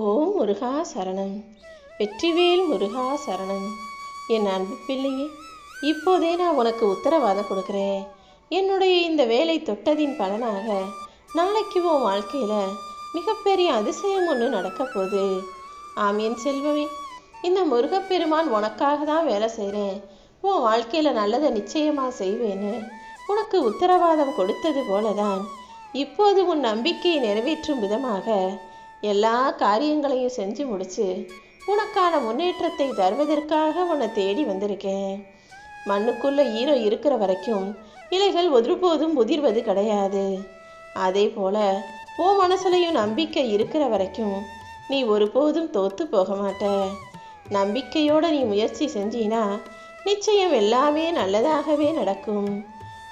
ஓம் முருகா சரணம். வெற்றிவேல் முருகா சரணம். என் அன்பு பிள்ளையே இப்போதே நான் உனக்கு உத்தரவாதம் கொடுக்குறேன். என்னுடைய இந்த வேலை தொட்டதின் பலனாக நாளைக்கு உன் வாழ்க்கையில் மிகப்பெரிய அதிசயம் ஒன்று நடக்க போகுது. ஆமியன் செல்வமே. இந்த முருகப்பெருமான் உனக்காக தான் வேலை செய்கிறேன் உன் வாழ்க்கையில் நல்லதை நிச்சயமாக செய்வேன்னு உனக்கு உத்தரவாதம் கொடுத்தது போல தான் இப்போது உன் நம்பிக்கையை நிறைவேற்றும் விதமாக எல்லா காரியங்களையும் செஞ்சு முடிச்சு உனக்கான முன்னேற்றத்தை தருவதற்காக உன்னை தேடி வந்திருக்கேன். மண்ணுக்குள்ள ஈரம் இருக்கிற வரைக்கும் இலைகள் ஒருபோதும் உதிர்வது கிடையாது. அதே போல உன் மனசுலையும் நம்பிக்கை இருக்கிற வரைக்கும் நீ ஒருபோதும் தோத்து போக மாட்ட நம்பிக்கையோட நீ முயற்சி செஞ்சினா நிச்சயம் எல்லாமே நல்லதாகவே நடக்கும்.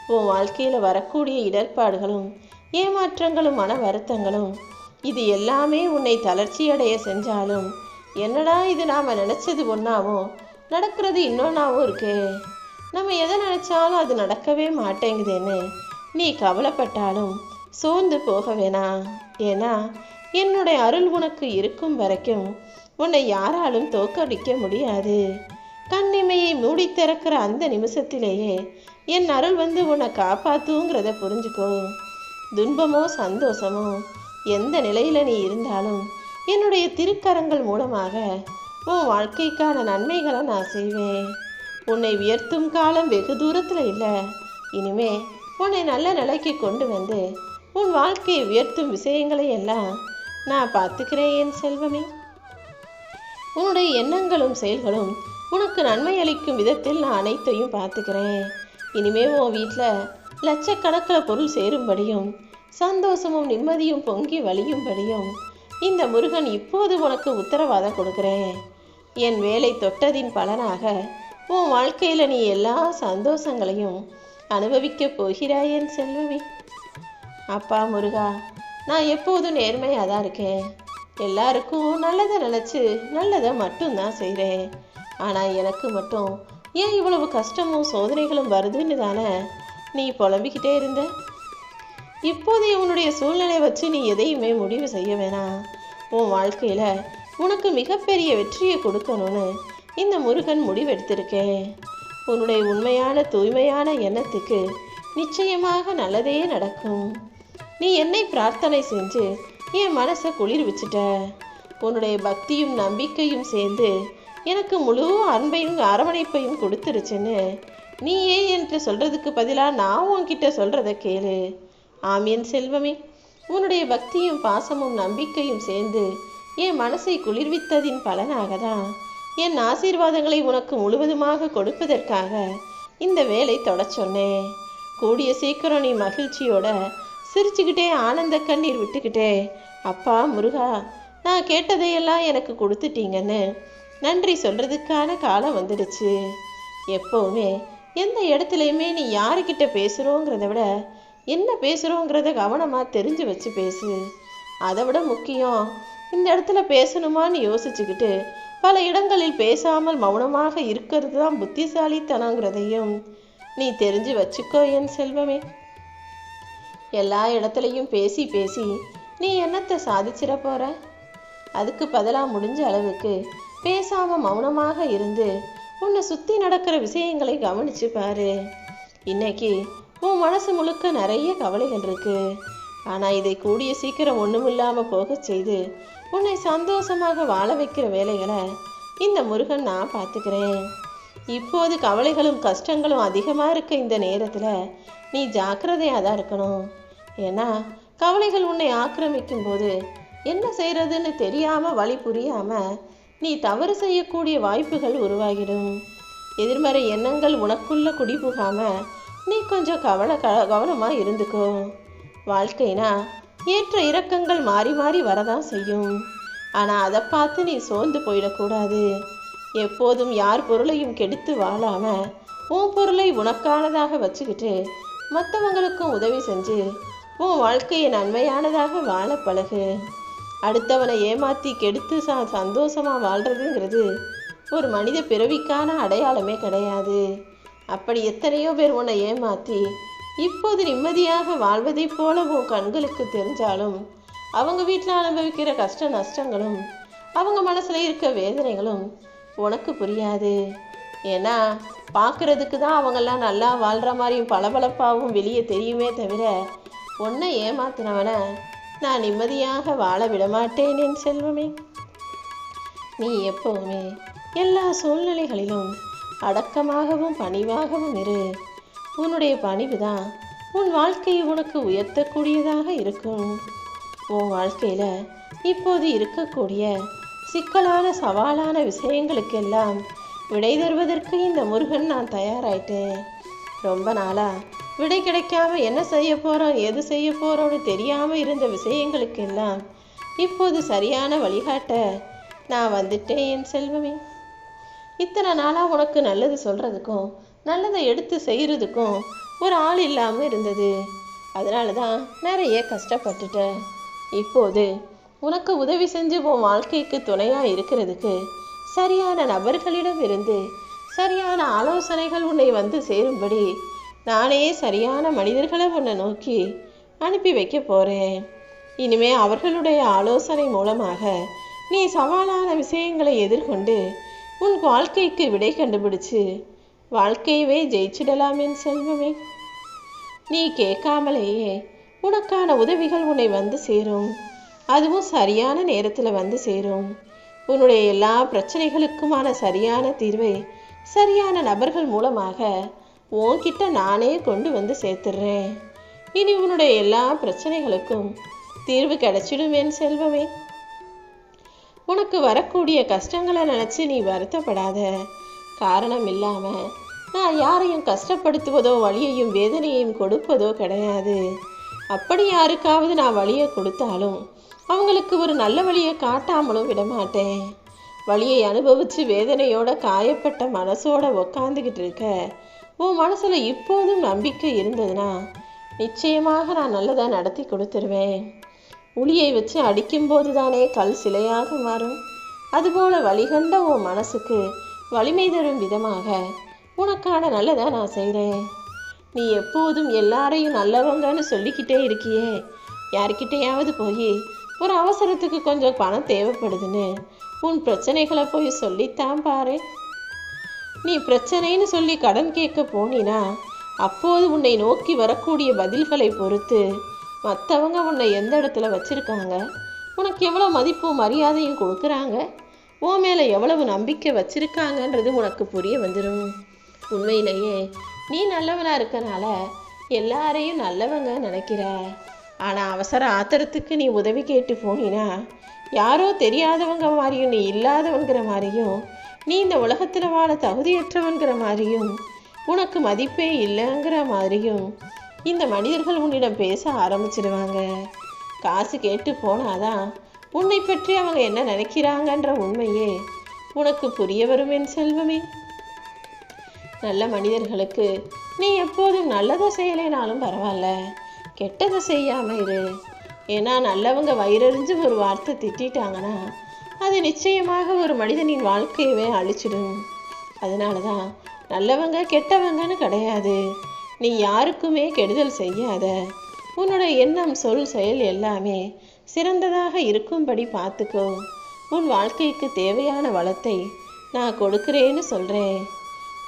உன் வாழ்க்கையில் வரக்கூடிய இடர்பாடுகளும் ஏமாற்றங்களும் மன வருத்தங்களும் இது எல்லாமே உன்னை தளர்ச்சியடைய செஞ்சாலும் என்னடா இது நாம் நினச்சது ஒன்றாவும் நடக்கிறது இன்னொன்றாவும் இருக்கே. நம்ம எதை நினச்சாலும் அது நடக்கவே மாட்டேங்குதுன்னு நீ கவலைப்பட்டாலும் சோர்ந்து போக வேணாம் ஏன்னா என்னுடைய அருள் உனக்கு இருக்கும் வரைக்கும் உன்னை யாராலும் தோக்கடிக்க முடியாது. கண்ணிமையை மூடி திறக்கிற அந்த நிமிஷத்திலேயே என் அருள் வந்து உன்னை காப்பாத்துங்கிறத புரிஞ்சுக்கோ. துன்பமோ சந்தோஷமோ எந்த நிலையில நீ இருந்தாலும் என்னுடைய திருக்கரங்கள் மூலமாக உன் வாழ்க்கைக்கான நன்மைகளை நான் செய்வேன். உன்னை உயர்த்தும் காலம் வெகு தூரத்தில் இல்லை. இனிமே உன்னை நல்ல நிலைக்கு கொண்டு வந்து உன் வாழ்க்கையை உயர்த்தும் விஷயங்களை எல்லாம் நான் பார்த்துக்கிறேன் என் செல்வமே. உன்னுடைய எண்ணங்களும் செயல்களும் உனக்கு நன்மை அளிக்கும் விதத்தில் நான் அனைத்தையும் பார்த்துக்கிறேன். இனிமே உன் வீட்டில் லட்சக்கணக்கில் பொருள் சேரும்படியும் சந்தோஷமும் நிம்மதியும் பொங்கி வழியும்படியும் இந்த முருகன் இப்போது உனக்கு உத்தரவாதம் கொடுக்குறேன். என் வேலை தொட்டதின் பலனாக உன் வாழ்க்கையில் நீ எல்லா சந்தோஷங்களையும் அனுபவிக்கப் போகிறாய் என் அப்பா முருகா நான் எப்போதும் நேர்மையாக தான் இருக்கேன். எல்லாருக்கும் நல்லதை நினச்சி நல்லதை மட்டும்தான் செய்கிறேன் ஆனால் எனக்கு மட்டும் ஏன் இவ்வளவு கஷ்டமும் சோதனைகளும் வருதுன்னு தானே நீ புலம்பிக்கிட்டே இருந்த? இப்போதைய உன்னுடைய சூழ்நிலை வச்சு நீ எதையுமே முடிவு செய்ய வேணாம். உன் வாழ்க்கையில் உனக்கு மிகப்பெரிய வெற்றியை கொடுக்கணும்னு இந்த முருகன் முடிவெடுத்திருக்கேன். உன்னுடைய உண்மையான தூய்மையான எண்ணத்துக்கு நிச்சயமாக நல்லதே நடக்கும். நீ என்னை பிரார்த்தனை செஞ்சு என் மனசை குளிர் வச்சுட்ட. உன்னுடைய பக்தியும் நம்பிக்கையும் சேர்ந்து எனக்கு முழு அன்பையும் அரவணைப்பையும் கொடுத்துருச்சுன்னு நீ ஏன் என்று சொல்கிறதுக்கு பதிலாக நான் உன்கிட்ட சொல்கிறத கேளு. ஆம் என் செல்வமே. உன்னுடைய பக்தியும் பாசமும் நம்பிக்கையும் சேர்ந்து என் மனசை குளிர்வித்ததின் பலனாக தான் என் ஆசீர்வாதங்களை உனக்கு முழுவதுமாக கொடுப்பதற்காக இந்த வேலை தொட சொன்னேன். கூடிய சீக்கிரம் நீ மகிழ்ச்சியோட சிரிச்சுக்கிட்டே ஆனந்த கண்ணீர் விட்டுக்கிட்டே அப்பா முருகா நான் கேட்டதையெல்லாம் எனக்கு கொடுத்துட்டீங்கன்னு நன்றி சொல்றதுக்கான காலம் வந்துடுச்சு. எப்பவுமே எந்த இடத்துலையுமே நீ யாருக்கிட்ட பேசுகிறோங்கிறத விட என்ன பேசுகிறோங்கிறத கவனமாக தெரிஞ்சு வச்சு பேசு. அதை விட முக்கியம் இந்த இடத்துல பேசணுமான்னு யோசிச்சுக்கிட்டு பல இடங்களில் பேசாமல் மௌனமாக இருக்கிறது தான் புத்திசாலித்தனங்கிறதையும் நீ தெரிஞ்சு வச்சுக்கோ என் செல்வமே. எல்லா இடத்துலையும் பேசி பேசி நீ என்னத்தை சாதிச்சிட போற? அதுக்கு பதிலாக முடிஞ்ச அளவுக்கு பேசாம மௌனமாக இருந்து உன்னை சுற்றி நடக்கிற விஷயங்களை கவனிச்சு பாரு. இன்னைக்கு உன் மனசு முழுக்க நிறைய கவலைகள் இருக்கு. ஆனால் இதை கூடிய சீக்கிரம் ஒன்றுமில்லாமல் போகச் செய்து உன்னை சந்தோஷமாக வாழ வைக்கிற வேலைகளை இந்த முருகன் நான் பார்த்துக்கிறேன். இப்போது கவலைகளும் கஷ்டங்களும் அதிகமாக இருக்க இந்த நேரத்தில் நீ ஜாக்கிரதையாக தான் இருக்கணும். ஏன்னா கவலைகள் உன்னை ஆக்கிரமிக்கும் போது என்ன செய்கிறதுன்னு தெரியாமல் வழி புரியாமல் நீ தவறு செய்யக்கூடிய வாய்ப்புகள் உருவாகிடும். எதிர்மறை எண்ணங்கள் உனக்குள்ள குடிபுகாமல் நீ கொஞ்சம் கவன க கவனமாக இருந்துக்கோ. வாழ்க்கைனா ஏற்ற இறக்கங்கள் மாறி மாறி வரதான் செய்யும். ஆனால் அதை பார்த்து நீ சோர்ந்து போயிடக்கூடாது. எப்போதும் யார் பொருளையும் கெடுத்து வாழாம உன் பொருளை உனக்கானதாக வச்சுக்கிட்டு மற்றவங்களுக்கும் உதவி செஞ்சு உன் வாழ்க்கையை நன்மையானதாக வாழ பழகு. அடுத்தவனை ஏமாத்தி கெடுத்து ச சந்தோஷமாக வாழ்கிறதுங்கிறது ஒரு மனித பிறவிக்கான அடையாளமே கிடையாது. அப்படி எத்தனையோ பேர் உன்னை ஏமாத்தி இப்போது நிம்மதியாக வாழ்வதைப் போல உன் கண்களுக்கு தெரிஞ்சாலும் அவங்க வீட்டில் அனுபவிக்கிற கஷ்ட நஷ்டங்களும் அவங்க மனசில் இருக்க வேதனைகளும் உனக்கு புரியாது. ஏன்னா பார்க்குறதுக்கு தான் அவங்கெல்லாம் நல்லா வாழ்கிற மாதிரியும் பளபளப்பாகவும் வெளியே தெரியுமே தவிர உன்னை ஏமாத்தினவனை நான் நிம்மதியாக வாழ விடமாட்டேன் என் செல்வமே. நீ எப்போவுமே எல்லா சூழ்நிலைகளிலும் அடக்கமாகவும் பணிவாகவும் இரு. உன்னுடைய பணிவு தான் உன் வாழ்க்கையை உனக்கு உயர்த்தக்கூடியதாக இருக்கும். உன் வாழ்க்கையில் இப்போது இருக்கக்கூடிய சிக்கலான சவாலான விஷயங்களுக்கெல்லாம் விடை தருவதற்கு இந்த முருகன் நான் தயாராயிட்டேன். ரொம்ப நாளா விடை கிடைக்காம என்ன செய்ய போகிறோம் எது செய்ய போகிறோன்னு தெரியாமல் இருந்த விஷயங்களுக்கெல்லாம் இப்போது சரியான வழிகாட்ட நான் வந்துட்டேன் என் செல்வமே. இத்தனை நாளாக உனக்கு நல்லது சொல்கிறதுக்கும் நல்லதை எடுத்து செய்கிறதுக்கும் ஒரு ஆள் இல்லாமல் இருந்தது. அதனால தான் நிறைய கஷ்டப்பட்டுட்டேன். இப்போது உனக்கு உதவி செஞ்சு உன் வாழ்க்கைக்கு துணையாக இருக்கிறதுக்கு சரியான நபர்களிடம் இருந்து சரியான ஆலோசனைகள் உன்னை வந்து சேரும்படி நானே சரியான மனிதர்களை உன்னை நோக்கி அனுப்பி வைக்க போகிறேன் இனிமே அவர்களுடைய ஆலோசனை மூலமாக நீ சவாலான விஷயங்களை எதிர்கொண்டு உன் வாழ்க்கைக்கு விடை கண்டுபிடிச்சு வாழ்க்கையவே ஜெயிச்சிடலாம் என் செல்வமே. நீ கேட்காமலேயே உனக்கான உதவிகள் உன்னை வந்து சேரும். அதுவும் சரியான நேரத்தில் வந்து சேரும். உன்னுடைய எல்லா பிரச்சனைகளுக்குமான சரியான தீர்வை சரியான நபர்கள் மூலமாக உன்கிட்ட நானே கொண்டு வந்து சேர்த்துடுறேன் இனி உன்னுடைய எல்லா பிரச்சனைகளுக்கும் தீர்வு கிடைச்சிடும் என் செல்வமே. உனக்கு வரக்கூடிய கஷ்டங்களை நினச்சி நீ வருத்தப்படாத. காரணம் இல்லாமல் நான் யாரையும் கஷ்டப்படுத்துவதோ வழியையும் வேதனையையும் கொடுப்பதோ கிடையாது. அப்படி யாருக்காவது நான் வழியை கொடுத்தாலும் அவங்களுக்கு ஒரு நல்ல வழியை காட்டாமலும் விடமாட்டேன். வழியை அனுபவித்து வேதனையோட காயப்பட்ட மனசோட உக்காந்துக்கிட்டு இருக்க உன் மனசில் இப்போதும் நம்பிக்கை இருந்ததுன்னா நிச்சயமாக நான் நல்லதாக நடத்தி கொடுத்துருவேன். உளியை வச்சு அடிக்கும்போது தானே கல் சிலையாக மாறும்? அதுபோல வழிகண்ட உன் மனசுக்கு வலிமை தரும் விதமாக உனக்கான நல்லதை நான் செய்கிறேன் நீ எப்போதும் எல்லாரையும் நல்லவங்கன்னு சொல்லிக்கிட்டே இருக்கியே. யார்கிட்டையாவது போய் ஒரு அவசரத்துக்கு கொஞ்சம் பணம் தேவைப்படுதுன்னு உன் பிரச்சனைகளை போய் சொல்லித்தான் பாரு. நீ பிரச்சனைன்னு சொல்லி கடன் கேட்க போனினா அப்போது உன்னை நோக்கி வரக்கூடிய பதில்களை பொறுத்து மற்றவங்க உன்னை எந்த இடத்துல வச்சுருக்காங்க? உனக்கு எவ்வளோ மதிப்பும் மரியாதையும் கொடுக்குறாங்க? உன் மேலே எவ்வளவு நம்பிக்கை வச்சுருக்காங்கன்றது உனக்கு புரிய வந்துடும் உண்மையிலேயே நீ நல்லவனாக இருக்கனால எல்லாரையும் நல்லவங்க நினைக்கிற. ஆனால் அவசர ஆத்திரத்துக்கு நீ உதவி கேட்டு போனினா யாரோ தெரியாதவங்க மாதிரியும் நீ இல்லாதவங்கிற மாதிரியும் நீ இந்த உலகத்தில் வாழ தகுதியற்றவங்கிற மாதிரியும் உனக்கு மதிப்பே இல்லைங்கிற மாதிரியும் இந்த மனிதர்கள் உன்னிடம் பேச ஆரம்பிச்சிடுவாங்க காசு கேட்டு போனாதான் உன்னை பற்றி அவங்க என்ன நினைக்கிறாங்கன்ற உண்மையே உனக்கு புரிய வரும் என் செல்வமே. நல்ல மனிதர்களுக்கு நீ எப்போதும் நல்லதை செய்யலைனாலும் பரவாயில்ல. கெட்டதை செய்யாம இரு. ஏன்னா நல்லவங்க வயிறறிஞ்சு ஒரு வார்த்தை திட்டிட்டாங்கன்னா அது நிச்சயமாக ஒரு மனிதனின் வாழ்க்கையவே அழிச்சிடும். அதனால தான் நல்லவங்க கெட்டவங்கன்னு கிடையாது. நீ யாருக்குமே கெடுதல் செய்யாத. உன்னோட எண்ணம் சொல் செயல் எல்லாமே சிறந்ததாக இருக்கும்படி பார்த்துக்கோ. உன் வாழ்க்கைக்கு தேவையான வளத்தை நான் கொடுக்கிறேன்னு சொல்கிறேன்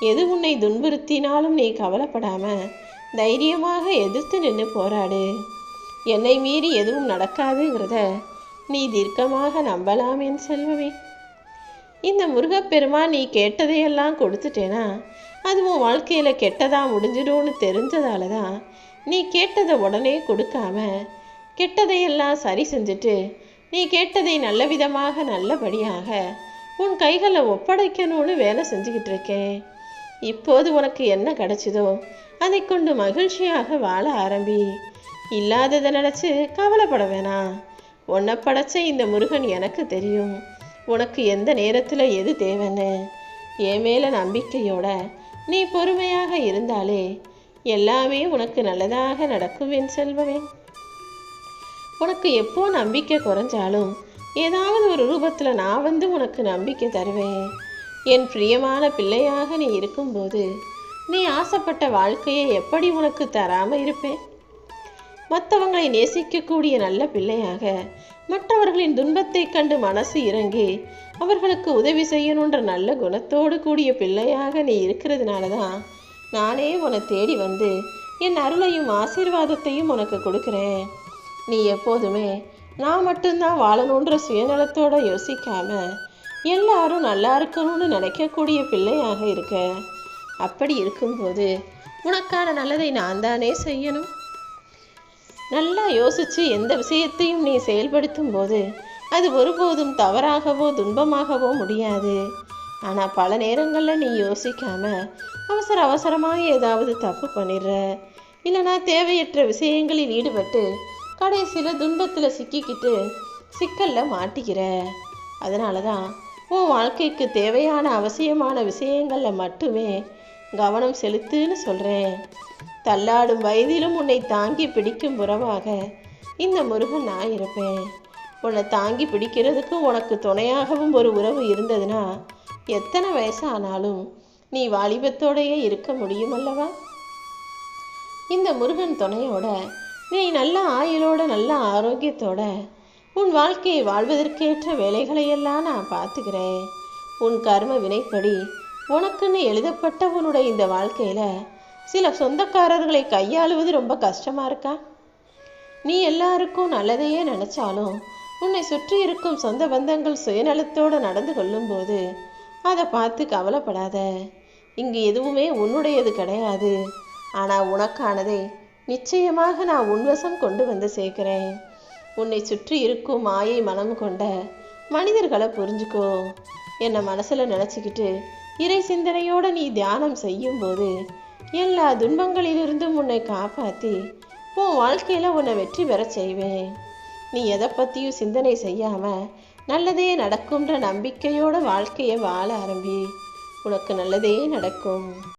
எது உன்னை துன்புறுத்தினாலும் நீ கவலைப்படாம தைரியமாக எதிர்த்து நின்று போராடு. என்னை மீறி எதுவும் நடக்காதுங்கிறத நீ தீர்க்கமாக நம்பலாம் என் செல்வமே. இந்த முருகப்பெருமான் நீ கேட்டதையெல்லாம் கொடுத்துட்டேனா? அது உன் வாழ்க்கையில் கெட்டதாக முடிஞ்சிடும்னு தெரிஞ்சதால தான் நீ கேட்டதை உடனே கொடுக்காம கெட்டதையெல்லாம் சரி செஞ்சுட்டு நீ கேட்டதை நல்ல விதமாக நல்லபடியாக உன் கைகளை ஒப்படைக்கணும்னு வேலை செஞ்சுக்கிட்டு இருக்கேன் இப்போது உனக்கு என்ன கிடைச்சதோ அதை கொண்டு மகிழ்ச்சியாக வாழ ஆரம்பி. இல்லாததை நினச்சி கவலைப்பட வேணாம். உன்னை படைச்ச இந்த முருகன் எனக்கு தெரியும். உனக்கு எந்த நேரத்தில் எது தேவைன்னு? என் மேலே நம்பிக்கையோட நீ பொறுமையாக இருந்தாலே எல்லாமே உனக்கு நல்லதாக நடக்கும் என் செல்வமே. உனக்கு எப்போ நம்பிக்கை குறைஞ்சாலும் ஏதாவது ஒரு ரூபத்தில் நான் வந்து உனக்கு நம்பிக்கை தருவேன். என் பிரியமான பிள்ளையாக நீ இருக்கும்போது நீ ஆசைப்பட்ட வாழ்க்கையை எப்படி உனக்கு தராமல் இருப்பேன்? மற்றவங்களை நேசிக்கக்கூடிய நல்ல பிள்ளையாக மற்றவர்களின் துன்பத்தை கண்டு மனசு இறங்கி. அவர்களுக்கு உதவி செய்யணுன்ற நல்ல குணத்தோடு கூடிய பிள்ளையாக நீ இருக்கிறதுனால தான் நானே உன்னை தேடி வந்து என் அருளையும் ஆசீர்வாதத்தையும் உனக்கு கொடுக்குறேன். நீ எப்போதுமே நான் மட்டும்தான் வாழணுன்ற சுயநலத்தோட யோசிக்காம எல்லாரும் நல்லா இருக்கணும்னு நினைக்கக்கூடிய பிள்ளையாக இருக்க. அப்படி இருக்கும்போது உனக்கான நல்லதை நான் தானே செய்யணும்? நல்லா யோசிச்சு எந்த விஷயத்தையும் நீ செயல்படுத்தும் போது அது ஒருபோதும் தவறாகவோ துன்பமாகவோ முடியாது. ஆனால் பல நேரங்களில் நீ யோசிக்காம அவசர அவசரமாக ஏதாவது தப்பு பண்ணிடுற. இல்லைனா தேவையற்ற விஷயங்களில் ஈடுபட்டு கடைசியில் துன்பத்தில் சிக்கிக்கிட்டு சிக்கலில் மாட்டிக்கிற. அதனால தான் உன் வாழ்க்கைக்கு தேவையான அவசியமான விஷயங்களில் மட்டுமே கவனம் செலுத்துன்னு சொல்கிறேன் தள்ளாடும் வயதிலும் உன்னை தாங்கி பிடிக்கும் உறவாக. இந்த முருகன் நான் இருப்பேன். உன்னை தாங்கி பிடிக்கிறதுக்கும் உனக்கு துணையாகவும் ஒரு உறவு இருந்ததுன்னா எத்தனை வயசானாலும் நீ வாலிபத்தோடையே இருக்க முடியும் அல்லவா இந்த முருகன் துணையோட நீ நல்ல ஆயுளோட நல்ல ஆரோக்கியத்தோட உன் வாழ்க்கையை வாழ்வதற்கேற்ற வேலைகளையெல்லாம் நான் பார்த்துக்கிறேன். உன் கர்ம வினைப்படி உனக்குன்னு எழுதப்பட்ட உன்னுடைய இந்த வாழ்க்கையில சில சொந்தக்காரர்களை கையாளுவது ரொம்ப கஷ்டமா இருக்கா? நீ எல்லாருக்கும் நல்லதையே நினைச்சாலும் உன்னை சுற்றி இருக்கும் சொந்த பந்தங்கள் சுயநலத்தோடு நடந்து கொள்ளும்போது அதை பார்த்து கவலைப்படாத. இங்கு எதுவுமே உன்னுடையது கிடையாது. ஆனால் உனக்கானதை நிச்சயமாக நான் உன்வசம் கொண்டு வந்து சேர்க்கிறேன். உன்னை சுற்றி இருக்கும் மாயை மனம் கொண்ட மனிதர்களை புரிஞ்சுக்கோ. என்னை மனசில் நினச்சிக்கிட்டு இறை சிந்தனையோடு நீ தியானம் செய்யும்போது எல்லா துன்பங்களிலிருந்தும் உன்னை காப்பாற்றி உன் வாழ்க்கையில் உன்னை வெற்றி பெறச் செய்வேன். நீ எதை பற்றியும் சிந்தனை செய்யாமல் நல்லதே நடக்கும்ன்ற நம்பிக்கையோட வாழ்க்கையை வாழ ஆரம்பி. உனக்கு நல்லதே நடக்கும்.